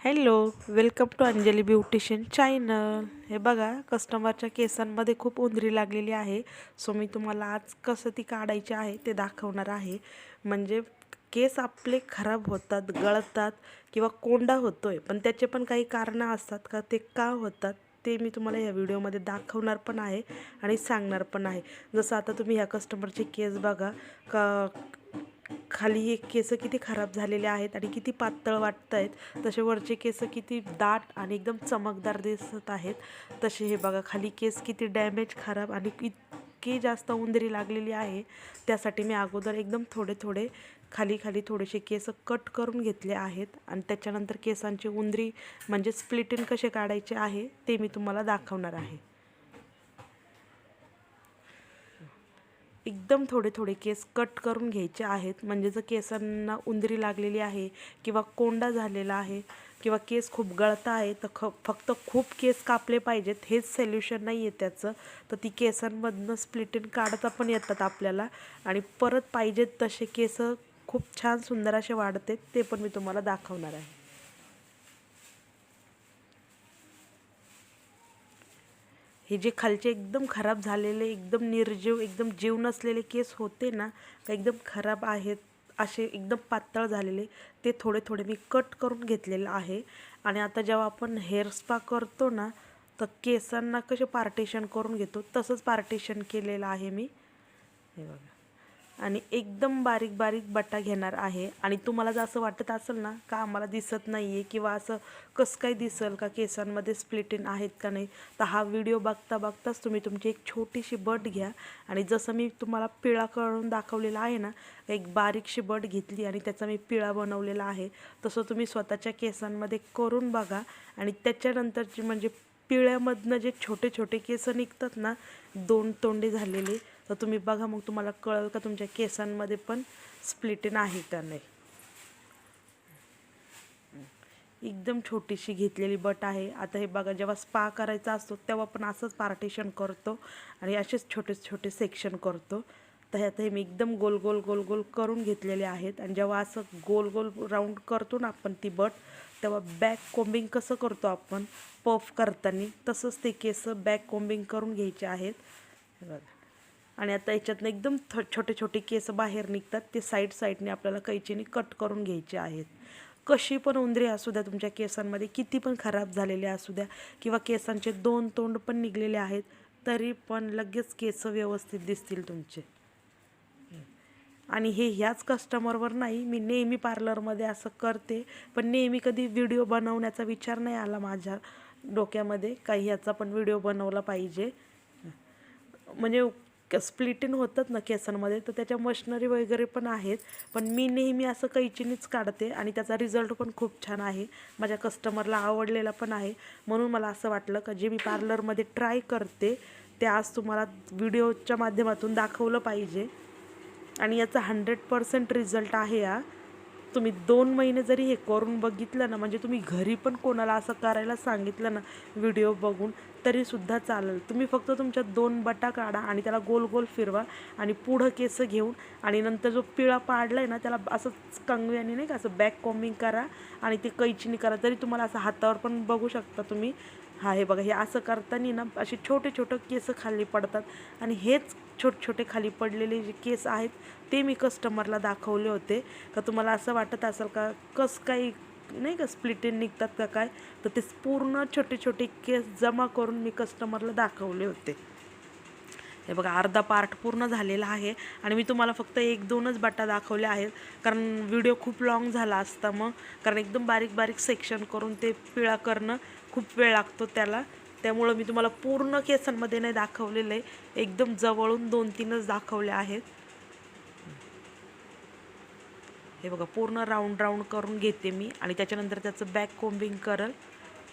Hello welcome to Anjali beautician channel. हे बघा कस्टमरच्या केसांमध्ये खूप उंदरी लागलेली आहे. सो मी तुम्हाला आज कसं ती काढायची आहे ते दाखवणार आहे. म्हणजे केस आपले खराब होतात गळतात किंवा कोंडा होतो आहे पण त्याचे पण काही कारणं असतात का ते का होतात ते मी तुम्हाला या व्हिडिओमध्ये दाखवणार पण आहे आणि सांगणार पण आहे. जसं आता तुम्ही ह्या कस्टमरचे केस बघा का खाली हे केस किती खराब झालेले आहेत आणि किती पातळ वाटत आहेत तसे वरचे केस किती दाट आणि एकदम चमकदार दिसत आहेत तसे हे बघा खाली केस किती डॅमेज खराब आणि इतकी जास्त उंदरी लागलेली आहे त्यासाठी मी अगोदर एकदम थोडे थोडे खाली खाली थोडेसे केस कट करून घेतले आहेत आणि त्याच्यानंतर केसांची उंदरी म्हणजे स्प्लिटिन कसे काढायचे आहे ते मी तुम्हाला दाखवणार आहे. एकदम थोडे थोडे केस कट करून घ्यायचे आहेत. म्हणजे जर केसांना उंदरी लागलेली आहे किंवा कोंडा झालेला आहे किंवा केस खूप गळता आहे तर ख फक्त खूप केस कापले पाहिजेत. हेच सोल्युशन नाही आहे त्याचं. तर ती केसांमधनं स्प्लिटिन काढता पण येतात आपल्याला. आणि परत पाहिजेत तसे केस खूप छान सुंदर असे वाढते ते पण मी तुम्हाला दाखवणार आहे. हे जे खालचे एकदम खराब झालेले एकदम निर्जीव एकदम जीव नसलेले केस होते ना का एकदम खराब आहेत असे एकदम पातळ झालेले ते थोडे थोडे मी कट करून घेतलेलं आहे. आणि आता जेव्हा आपण हेअर स्पा करतो ना तर केसांना कसे पार्टेशन करून घेतो तसंच पार्टेशन केलेलं आहे मी. हे बघा. आणि एकदम बारीक बारीक बट्टा घेणार आहे. आणि तुम्हाला जर असं वाटत असेल ना का आम्हाला दिसत नाही आहे किंवा असं कसं काही दिसेल का केसांमध्ये स्प्लिटिन आहेत का नाही तर हा व्हिडिओ बघता बघताच तुम्ही तुमची एक छोटीशी बट घ्या. आणि जसं मी तुम्हाला पिळा करून दाखवलेला आहे ना एक बारीकशी बट घेतली आणि त्याचा मी पिळा बनवलेला आहे. तसं तुम्ही स्वतःच्या केसांमध्ये करून बघा. आणि त्याच्यानंतरची म्हणजे पिळ्यामधनं जे छोटे छोटे केस निघतात ना दोन तोंडे झालेले तर तुम्ही बघा मग तुम्हाला कळेल का तुमच्या केसांमध्ये पण स्प्लिटिन आहे का नाही? एकदम छोटीशी घेतलेली बट आहे. आता हे बघा जेव्हा स्पा करायचा असतो तेव्हा पण असंच पार्टिशन करतो आणि असेच छोटे छोटे सेक्शन करतो. तर आता हे मी एकदम गोल गोल गोल गोल करून घेतलेले आहेत. आणि जेव्हा असं गोल गोल राऊंड करतो ना आपण ती बट तेव्हा बॅक कोम्बिंग कसं करतो आपण? पफ करताना तसंच ते केस बॅक कोंबिंग करून घ्यायचे आहेत. बघा. आणि आता याच्यातनं एकदम थ छोटे छोटे केस बाहेर निघतात. ते साईड साईडने आपल्याला कैचीने कट करून घ्यायचे आहेत. कशी पण उंदरी असू द्या तुमच्या केसांमध्ये किती पण खराब झालेले असू द्या किंवा केसांचे दोन तोंड पण निघलेले आहेत तरी पण लगेच केस व्यवस्थित दिसतील तुमचे. आणि हे ह्याच कस्टमरवर नाही मी नेहमी पार्लरमध्ये असं करते पण नेहमी कधी व्हिडिओ बनवण्याचा विचार नाही आला माझ्या डोक्यामध्ये काही ह्याचा पण व्हिडिओ बनवला पाहिजे. म्हणजे स्प्लिटिन होतात ना केसांमध्ये तर त्याच्या मशनरी वगैरे पण आहेत. पण मी नेहमी असं कैचीनीच काढते आणि त्याचा रिझल्ट पण खूप छान आहे. माझ्या कस्टमरला आवडलेला पण आहे. म्हणून मला असं वाटलं का जे मी पार्लरमध्ये ट्राय करते ते आज तुम्हाला व्हिडिओच्या माध्यमातून दाखवलं पाहिजे. आणि याचा हंड्रेड पर्सेंट रिझल्ट आहे हा. तुम्ही दोन महिने जरी हे करून बघितलं ना म्हणजे तुम्ही घरी पण कोणाला असं करायला सांगितलं ना व्हिडिओ बघून तरीसुद्धा चालेल. तुम्ही फक्त तुमच्या दोन बटा काढा आणि त्याला गोल गोल फिरवा आणि पुढं केस घेऊन आणि नंतर जो पिळा पाडला आहे ना त्याला असं कंगव्याने नाही का असं बॅक कॉम्बिंग करा आणि ते कैचीने करा. तरी तुम्हाला असं हातावर पण बघू शकता तुम्ही. हा हे बघा हे असं करताना ना असे छोटे छोटे केस खाली पडतात. आणि हेच छोटे छोटे खाली पडलेले जे केस आहेत ते मी कस्टमरला दाखवले होते. का तुम्हाला असं वाटत असेल का कसं काही नाही का स्प्लिटिन निघतात का काय? तर ते पूर्ण छोटे छोटे केस जमा करून मी कस्टमरला दाखवले होते. हे बघा अर्धा पार्ट पूर्ण झालेला आहे आणि मी तुम्हाला फक्त एक दोनच बाटा दाखवले आहेत. कारण व्हिडिओ खूप लाँग झाला असता मग. कारण एकदम बारीक बारीक सेक्शन करून ते पिळा करणं खूप वेळ लागतो त्याला. त्यामुळं मी तुम्हाला पूर्ण केसांमध्ये नाही दाखवलेलं आहे. एकदम जवळून दोन तीनच दाखवले आहेत. हे बघा पूर्ण राऊंड राऊंड करून घेते मी. आणि त्याच्यानंतर त्याचं बॅक कोम्बिंग करल.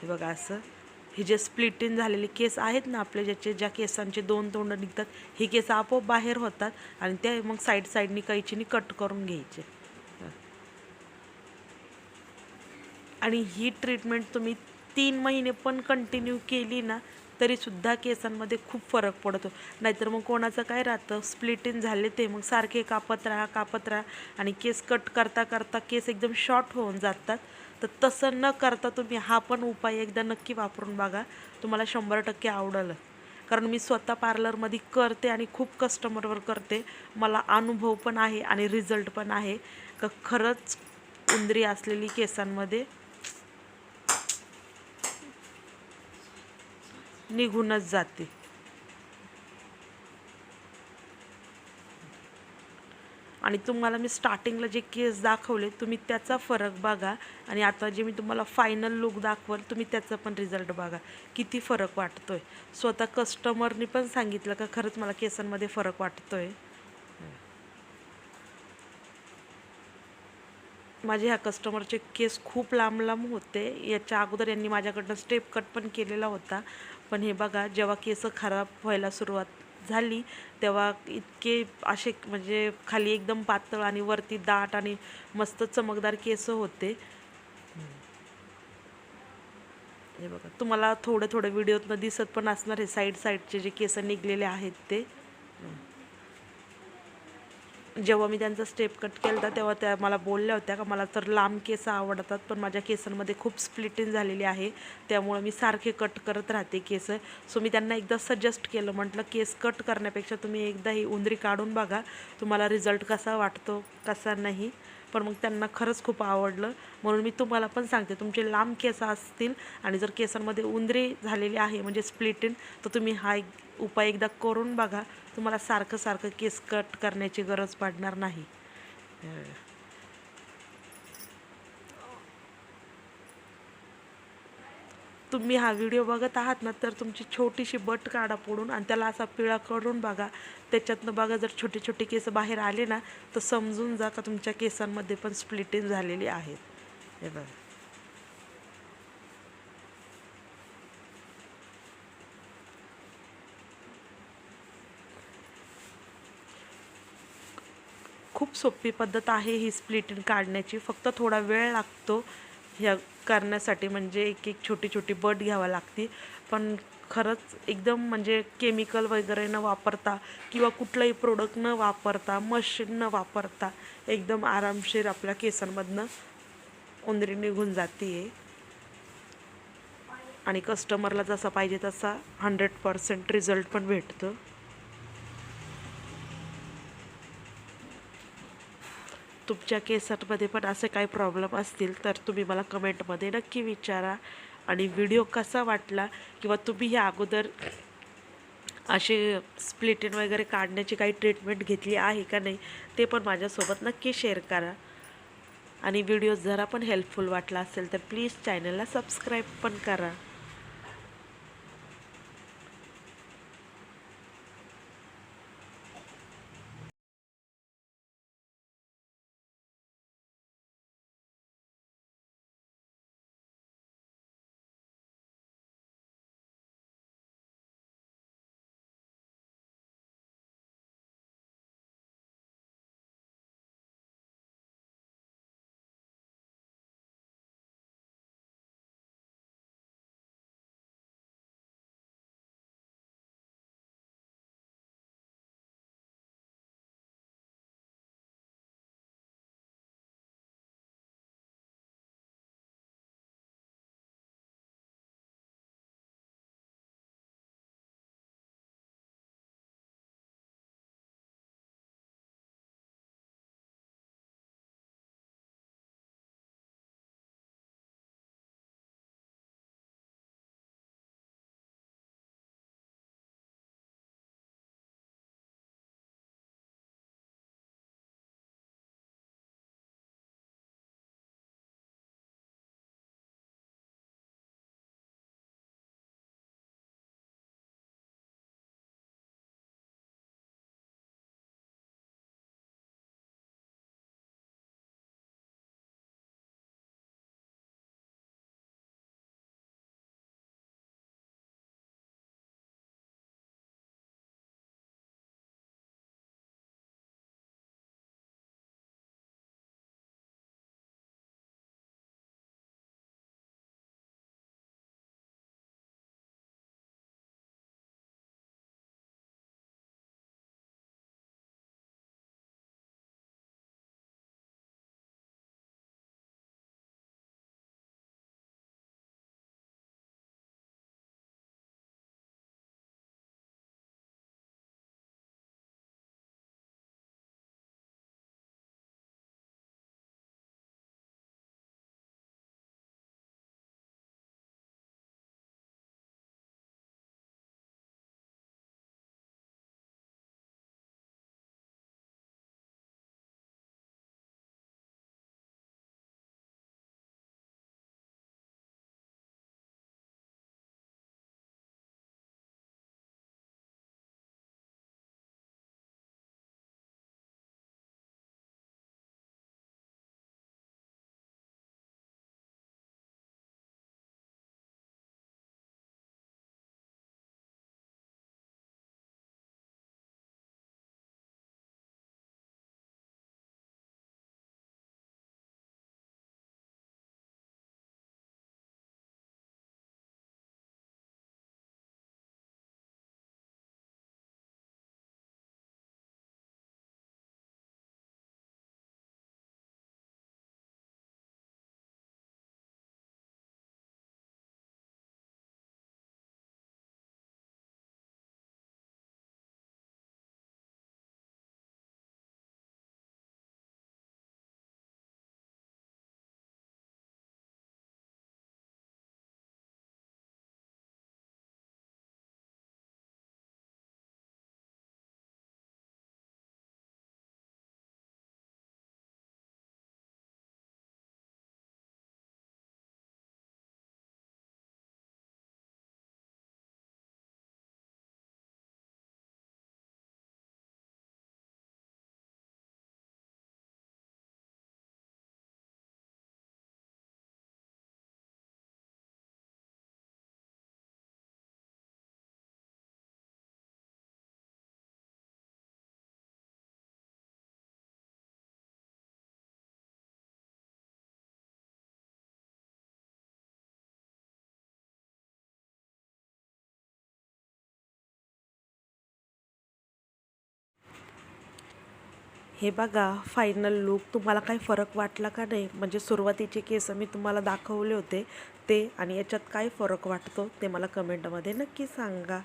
हे बघा असं. हे जे स्प्लिटिन झालेले केस आहेत ना आपले ज्याचे ज्या केसांचे दोन तोंड निघतात हे केस आपोआप बाहेर होतात. आणि ते मग साईड साईडनी कैचीनी कट करून घ्यायचे. आणि ही ट्रीटमेंट तुम्ही तीन महिने पण कंटिन्यू केली ना तरीसुद्धा केसांमध्ये खूप फरक पडतो. नाहीतर मग कोणाचं काय राहतं? स्प्लिटिंग झाले ते मग सारखे कापत राहा कापत राहा आणि केस कट करता करता केस एकदम शॉर्ट होऊन जातात. तर तसं न करता तुम्ही हा पण उपाय एकदा नक्की वापरून बघा. तुम्हाला शंभर टक्के आवडलं. कारण मी स्वतः पार्लरमध्ये करते आणि खूप कस्टमरवर करते. मला अनुभव पण आहे आणि रिझल्ट पण आहे. का खरंच उंदरी असलेली केसांमध्ये निघूनच जाते. आणि तुम्हाला मी स्टार्टिंगला जे केस दाखवले तुम्ही त्याचा फरक बघा. आणि आता जे मी तुम्हाला फायनल लुक दाखवल तुम्ही त्याचा पण रिझल्ट बघा. किती फरक वाटतोय. स्वतः कस्टमरनी पण सांगितलं का खरंच मला केसांमध्ये फरक वाटतोय. माझे ह्या कस्टमरचे केस खूप लांब लांब होते. याच्या अगोदर यांनी माझ्याकडनं स्टेप कट पण केलेला होता. पण हे बघा जेव्हा केस खराब व्हायला सुरुवात झाली तेव्हा इतके असे म्हणजे खाली एकदम पातळ आणि वरती दाट आणि मस्त चमकदार केस होते. हे बघा तुम्हाला थोडं थोडं व्हिडिओतनं दिसत पण असणार हे साईड साईडचे जे केस निघलेले आहेत ते. जेव्हा मी त्यांचा स्टेप कट केला होता तेव्हा त्या मला बोलल्या होत्या का मला तर लांब केस आवडतात पण माझ्या केसांमध्ये खूप स्प्लिटिंग झालेली आहे. त्यामुळे मी सारखे कट करत राहते केस. सो मी त्यांना एकदा सजेस्ट केलं म्हटलं केस कट करण्यापेक्षा तुम्ही एकदा ही उंदरी काढून बघा तुम्हाला रिझल्ट कसा वाटतो कसा नाही. पण मग त्यांना खरंच खूप आवडलं. म्हणून मी तुम्हाला पण सांगते तुमचे लांब केस असतील आणि जर केसांमध्ये उंदरी झालेली आहे म्हणजे स्प्लिटिन तर तुम्ही हा एक उपाय एकदा करून बघा. तुम्हाला सारखं सारखं केस कट करण्याची गरज पडणार नाही. तुम्ही हा व्हिडिओ बघत आहात ना तर तुमची छोटीशी बट काढा पडून आणि त्याला असा पिळा करून बघा. त्याच्यातनं बघा जर छोटे छोटे केस बाहेर आले ना तर समजून जा का तुमच्या केसांमध्ये पण स्प्लिटिंग झालेली आहेत हे बघा. खूप सोपी पद्धत आहे ही स्प्लिटिंग काढण्याची. फक्त थोडा वेळ लागतो ह्या करण्यासाठी म्हणजे एक एक छोटी छोटी बट घ्यावं लागते. पण खरंच एकदम म्हणजे केमिकल वगैरे न वापरता किंवा कुठलंही प्रोडक्ट न वापरता मशीन न वापरता एकदम आरामशीर आपल्या केसांमधनं उंदरी निघून जाते आणि कस्टमरला जसा पाहिजे तसा हंड्रेड पर्सेंट रिझल्ट पण भेटतो. तुमच्या केसांमध्ये पण असे काही प्रॉब्लेम असतील तर तुम्ही मला कमेंटमध्ये नक्की विचारा. आणि व्हिडिओ कसा वाटला किंवा तुम्ही ह्या अगोदर असे स्प्लिटिन वगैरे काढण्याची काही ट्रीटमेंट घेतली आहे का नाही ते पण माझ्यासोबत नक्की शेअर करा. आणि व्हिडिओ जरा पण हेल्पफुल वाटला असेल तर प्लीज चॅनलला सबस्क्राईब पण करा. हे बघा फायनल लुक तुम्हाला काही फरक वाटला का नाही? म्हणजे सुरुवातीचे केस मी तुम्हाला दाखवले होते ते आणि याच्यात काय फरक वाटतो ते मला कमेंटमध्ये नक्की सांगा.